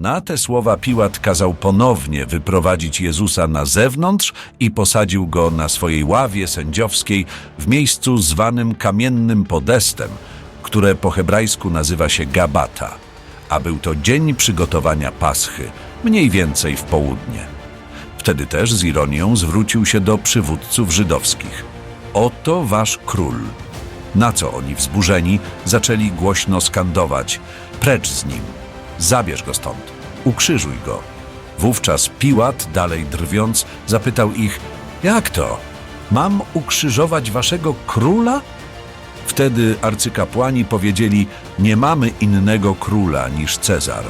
Na te słowa Piłat kazał ponownie wyprowadzić Jezusa na zewnątrz i posadził go na swojej ławie sędziowskiej w miejscu zwanym kamiennym podestem, które po hebrajsku nazywa się Gabata, a był to dzień przygotowania Paschy, mniej więcej w południe. Wtedy też z ironią zwrócił się do przywódców żydowskich. Oto wasz król. Na co oni wzburzeni zaczęli głośno skandować: Precz z nim, zabierz go stąd, ukrzyżuj go. Wówczas Piłat, dalej drwiąc, zapytał ich: Jak to? Mam ukrzyżować waszego króla? Wtedy arcykapłani powiedzieli: Nie mamy innego króla niż Cezar.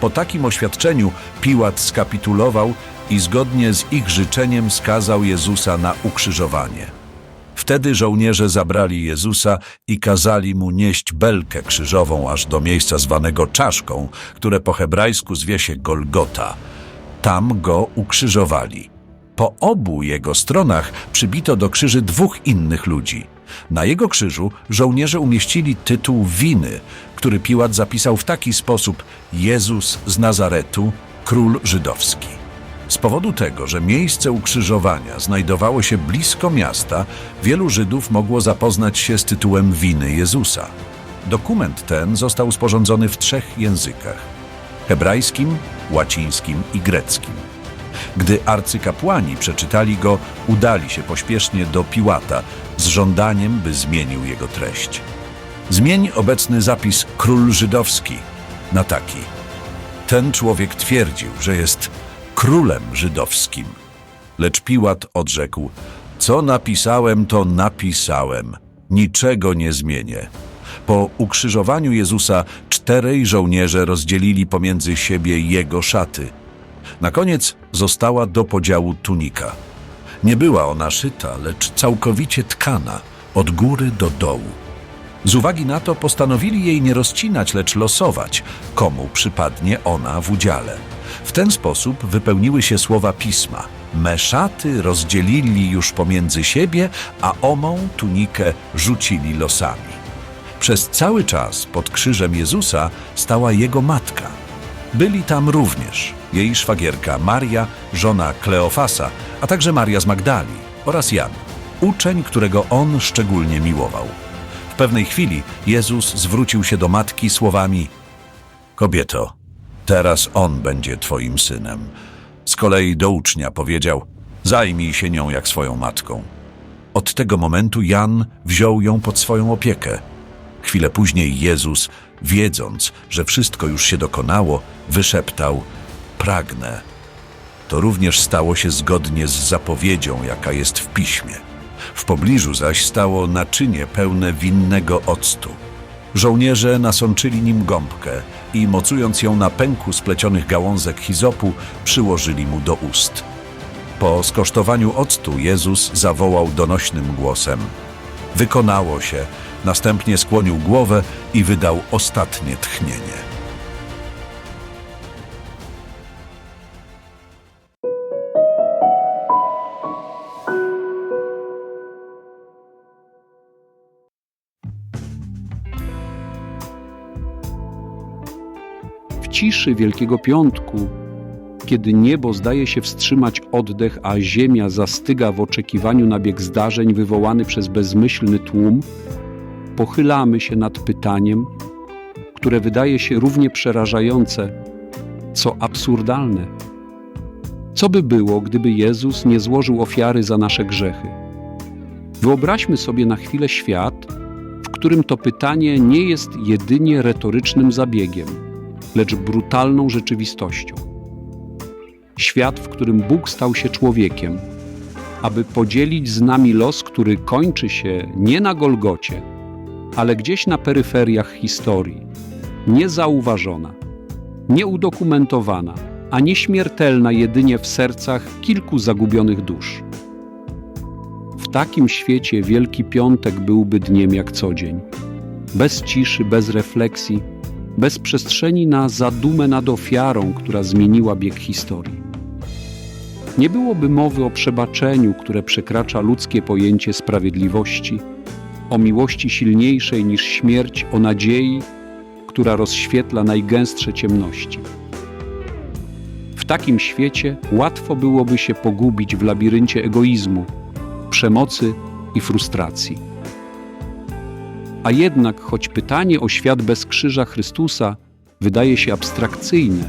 Po takim oświadczeniu Piłat skapitulował i zgodnie z ich życzeniem skazał Jezusa na ukrzyżowanie. Wtedy żołnierze zabrali Jezusa i kazali mu nieść belkę krzyżową aż do miejsca zwanego czaszką, które po hebrajsku zwie się Golgota. Tam go ukrzyżowali. Po obu jego stronach przybito do krzyży dwóch innych ludzi. Na jego krzyżu żołnierze umieścili tytuł winy, który Piłat zapisał w taki sposób: Jezus z Nazaretu, król żydowski. Z powodu tego, że miejsce ukrzyżowania znajdowało się blisko miasta, wielu Żydów mogło zapoznać się z tytułem winy Jezusa. Dokument ten został sporządzony w trzech językach: hebrajskim, łacińskim i greckim. Gdy arcykapłani przeczytali go, udali się pośpiesznie do Piłata z żądaniem, by zmienił jego treść. Zmień obecny zapis król żydowski na taki. Ten człowiek twierdził, że jest królem żydowskim. Lecz Piłat odrzekł: Co napisałem, to napisałem. Niczego nie zmienię. Po ukrzyżowaniu Jezusa czterej żołnierze rozdzielili pomiędzy siebie jego szaty. Na koniec została do podziału tunika. Nie była ona szyta, lecz całkowicie tkana, od góry do dołu. Z uwagi na to postanowili jej nie rozcinać, lecz losować, komu przypadnie ona w udziale. W ten sposób wypełniły się słowa pisma. Me szaty rozdzielili już pomiędzy siebie, a omą tunikę rzucili losami. Przez cały czas pod krzyżem Jezusa stała jego matka. Byli tam również jej szwagierka Maria, żona Kleofasa, a także Maria z Magdali oraz Jan, uczeń, którego on szczególnie miłował. W pewnej chwili Jezus zwrócił się do matki słowami: Kobieto, teraz on będzie twoim synem. Z kolei do ucznia powiedział: Zajmij się nią jak swoją matką. Od tego momentu Jan wziął ją pod swoją opiekę. Chwilę później Jezus, wiedząc, że wszystko już się dokonało, wyszeptał: Pragnę. To również stało się zgodnie z zapowiedzią, jaka jest w piśmie. W pobliżu zaś stało naczynie pełne winnego octu. Żołnierze nasączyli nim gąbkę i, mocując ją na pęku splecionych gałązek hizopu, przyłożyli mu do ust. Po skosztowaniu octu Jezus zawołał donośnym głosem: Wykonało się. Następnie skłonił głowę i wydał ostatnie tchnienie. Ciszy Wielkiego Piątku, kiedy niebo zdaje się wstrzymać oddech, a ziemia zastyga w oczekiwaniu na bieg zdarzeń wywołany przez bezmyślny tłum, pochylamy się nad pytaniem, które wydaje się równie przerażające, co absurdalne. Co by było, gdyby Jezus nie złożył ofiary za nasze grzechy? Wyobraźmy sobie na chwilę świat, w którym to pytanie nie jest jedynie retorycznym zabiegiem lecz brutalną rzeczywistością. Świat, w którym Bóg stał się człowiekiem, aby podzielić z nami los, który kończy się nie na Golgocie, ale gdzieś na peryferiach historii, niezauważona, nieudokumentowana, a nieśmiertelna jedynie w sercach kilku zagubionych dusz. W takim świecie Wielki Piątek byłby dniem jak co dzień. Bez ciszy, bez refleksji, bez przestrzeni na zadumę nad ofiarą, która zmieniła bieg historii. Nie byłoby mowy o przebaczeniu, które przekracza ludzkie pojęcie sprawiedliwości, o miłości silniejszej niż śmierć, o nadziei, która rozświetla najgęstsze ciemności. W takim świecie łatwo byłoby się pogubić w labiryncie egoizmu, przemocy i frustracji. A jednak, choć pytanie o świat bez krzyża Chrystusa wydaje się abstrakcyjne,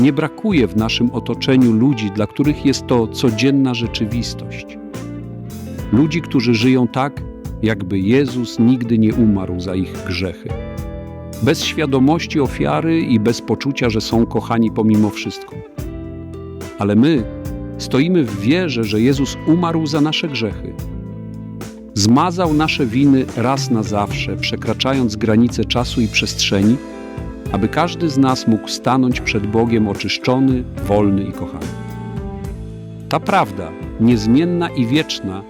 nie brakuje w naszym otoczeniu ludzi, dla których jest to codzienna rzeczywistość. Ludzi, którzy żyją tak, jakby Jezus nigdy nie umarł za ich grzechy. Bez świadomości ofiary i bez poczucia, że są kochani pomimo wszystko. Ale my stoimy w wierze, że Jezus umarł za nasze grzechy. Zmazał nasze winy raz na zawsze, przekraczając granice czasu i przestrzeni, aby każdy z nas mógł stanąć przed Bogiem oczyszczony, wolny i kochany. Ta prawda, niezmienna i wieczna,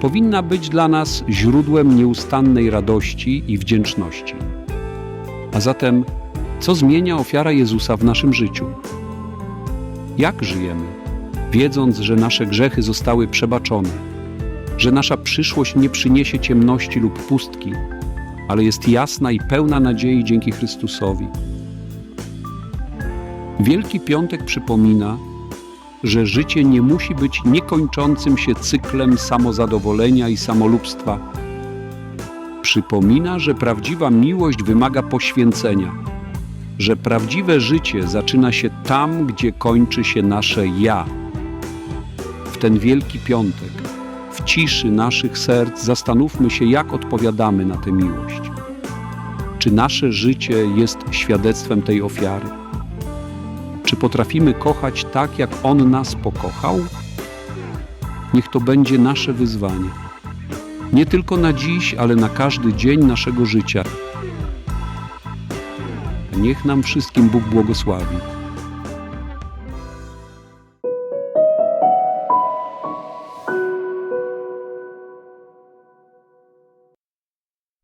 powinna być dla nas źródłem nieustannej radości i wdzięczności. A zatem, co zmienia ofiara Jezusa w naszym życiu? Jak żyjemy, wiedząc, że nasze grzechy zostały przebaczone, że nasza przyszłość nie przyniesie ciemności lub pustki, ale jest jasna i pełna nadziei dzięki Chrystusowi? Wielki Piątek przypomina, że życie nie musi być niekończącym się cyklem samozadowolenia i samolubstwa. Przypomina, że prawdziwa miłość wymaga poświęcenia, że prawdziwe życie zaczyna się tam, gdzie kończy się nasze ja. W ten Wielki Piątek, w ciszy naszych serc, zastanówmy się, jak odpowiadamy na tę miłość. Czy nasze życie jest świadectwem tej ofiary? Czy potrafimy kochać tak, jak On nas pokochał? Niech to będzie nasze wyzwanie. Nie tylko na dziś, ale na każdy dzień naszego życia. Niech nam wszystkim Bóg błogosławi.